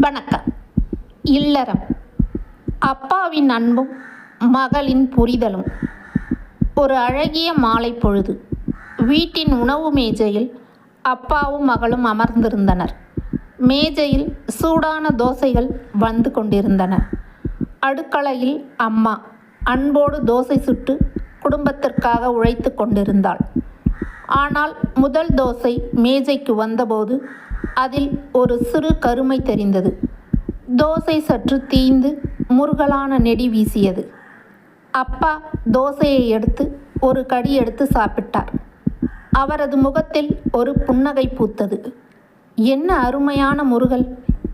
வணக்கம். இல்லறம். அப்பாவின் அன்பும் மகளின் புரிதலும். ஒரு அழகிய மாலை பொழுது வீட்டின் உணவு மேஜையில் அப்பாவும் மகளும் அமர்ந்திருந்தனர். மேஜையில் சூடான தோசைகள் வந்து கொண்டிருந்தன. அடுக்களையில் அம்மா அன்போடு தோசை சுட்டு குடும்பத்திற்காக உழைத்து கொண்டிருந்தாள். ஆனால் முதல் தோசை மேஜைக்கு வந்தபோது அதில் ஒரு சிறு கருமை தெரிந்தது. தோசை சற்று தீய்ந்து முருகலான நெடி வீசியது. அப்பா தோசையை எடுத்து ஒரு கடி எடுத்து சாப்பிட்டார். அவரது முகத்தில் ஒரு புன்னகை பூத்தது. என்ன அருமையான முருகல்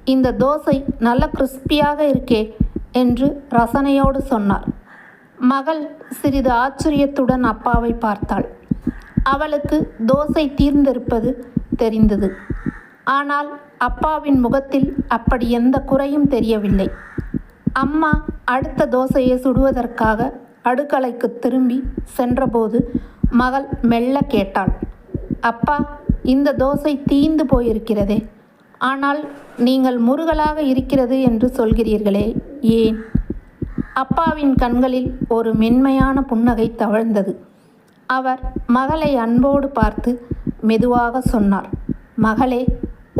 இந்த தோசை நல்ல கிறிஸ்பியாக இருக்கே என்று ரசனையோடு சொன்னார். மகள் சிறிது ஆச்சரியத்துடன் அப்பாவை பார்த்தாள். அவளுக்கு தோசை தீர்ந்திருப்பது தெரிந்தது. ஆனால் அப்பாவின் முகத்தில் அப்படி எந்த குறையும் தெரியவில்லை. அம்மா அடுத்த தோசையை சுடுவதற்காக அடுக்கலைக்கு திரும்பி சென்றபோது மகள் மெல்ல கேட்டாள் அப்பா இந்த தோசை தீந்து போயிருக்கிறதே. ஆனால் நீங்கள் முருகலாக இருக்கிறது என்று சொல்கிறீர்களே ஏன்? அப்பாவின் கண்களில் ஒரு மென்மையான புன்னகை தவழ்ந்தது. அவர் மகளை அன்போடு பார்த்து மெதுவாக சொன்னார் மகளே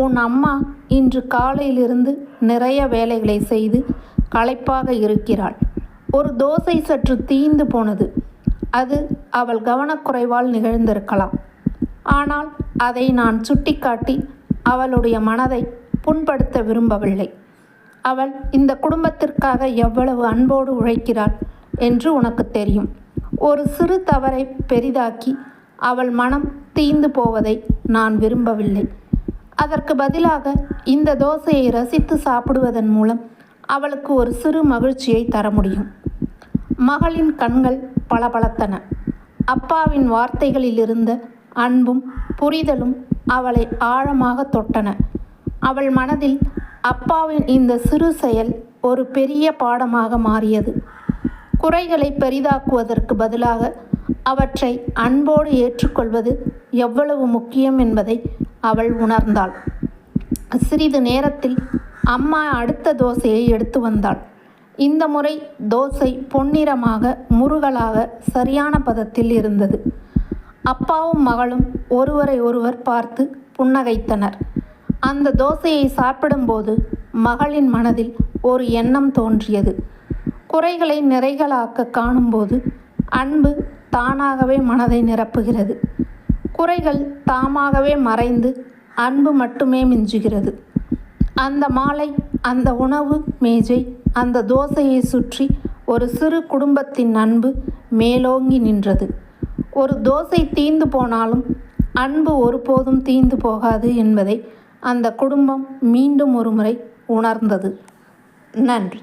உன் அம்மா இன்று காலையிலிருந்து நிறைய வேலைகளை செய்து களைப்பாக இருக்கிறாள். ஒரு தோசை சற்று தீந்து போனது. அது அவள் கவனக்குறைவால் நிகழ்ந்திருக்கலாம். ஆனால் அதை நான் சுட்டிக்காட்டி அவளுடைய மனதை புண்படுத்த விரும்பவில்லை. அவள் இந்த குடும்பத்திற்காக எவ்வளவு அன்போடு உழைக்கிறாள் என்று உனக்கு தெரியும். ஒரு சிறு தவறை பெரிதாக்கி அவள் மனம் தீந்து போவதை நான் விரும்பவில்லை. அதற்கு பதிலாக இந்த தோசையை ரசித்து சாப்பிடுவதன் மூலம் அவளுக்கு ஒரு சிறு மகிழ்ச்சியை தர முடியும். மகளின் கண்கள் பளபளத்தன. அப்பாவின் வார்த்தைகளில் இருந்த அன்பும் புரிதலும் அவளை ஆழமாக தொட்டன. அவள் மனதில் அப்பாவின் இந்த சிறு செயல் ஒரு பெரிய பாடமாக மாறியது. குறைகளை பெரிதாக்குவதற்கு பதிலாக அவற்றை அன்போடு ஏற்றுக்கொள்வது எவ்வளவு முக்கியம் என்பதை அவள் உணர்ந்தாள். சிறிது நேரத்தில் அம்மா அடுத்த தோசையை எடுத்து வந்தாள். இந்த முறை தோசை பொன்னிறமாக முருகலாக சரியான பதத்தில் இருந்தது. அப்பாவும் மகளும் ஒருவரை ஒருவர் பார்த்து புன்னகைத்தனர். அந்த தோசையை சாப்பிடும்போது மகளின் மனதில் ஒரு எண்ணம் தோன்றியது. குறைகளை நிறைகளாக்க காணும்போது அன்பு தானாகவே மனதை நிரப்புகிறது. குறைகள் தாமாகவே மறைந்து அன்பு மட்டுமே மிஞ்சுகிறது. அந்த மாலை அந்த உணவு மேஜை அந்த தோசையை சுற்றி ஒரு சிறு குடும்பத்தின் அன்பு மேலோங்கி நின்றது. ஒரு தோசை தீந்து போனாலும் அன்பு ஒருபோதும் தீந்து போகாது என்பதை அந்த குடும்பம் மீண்டும் ஒருமுறை உணர்ந்தது. நன்றி.